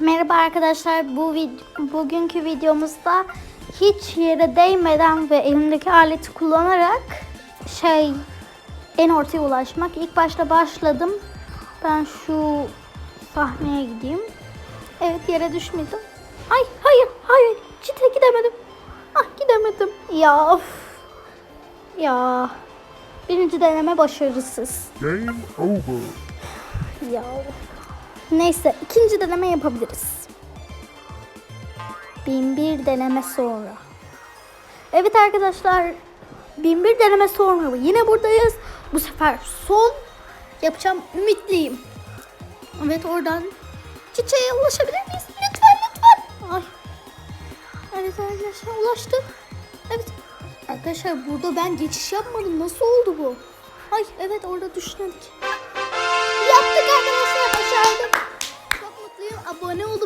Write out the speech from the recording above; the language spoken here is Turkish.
Merhaba arkadaşlar. Bu vid- bugünkü videomuzda hiç yere değmeden ve elimdeki aleti kullanarak şey en ortaya ulaşmak. İlk başta başladım. Ben şu sahneye gideyim. Evet yere düşmedim. Ay hayır hayır çite gidemedim. Ah gidemedim. Ya of. Ya. Birinci deneme başarısız. Game over. Ya. Neyse ikinci deneme yapabiliriz. Bin bir deneme sonra. Evet arkadaşlar. Bin bir deneme sonra yine buradayız. Bu sefer son yapacağım ümitliyim. Evet oradan çiçeğe ulaşabilir miyiz? Lütfen lütfen. Ay. Evet arkadaşlar ulaştık. Evet. Arkadaşlar burada ben geçiş yapmadım. Nasıl oldu bu? Ay evet orada düşmedik.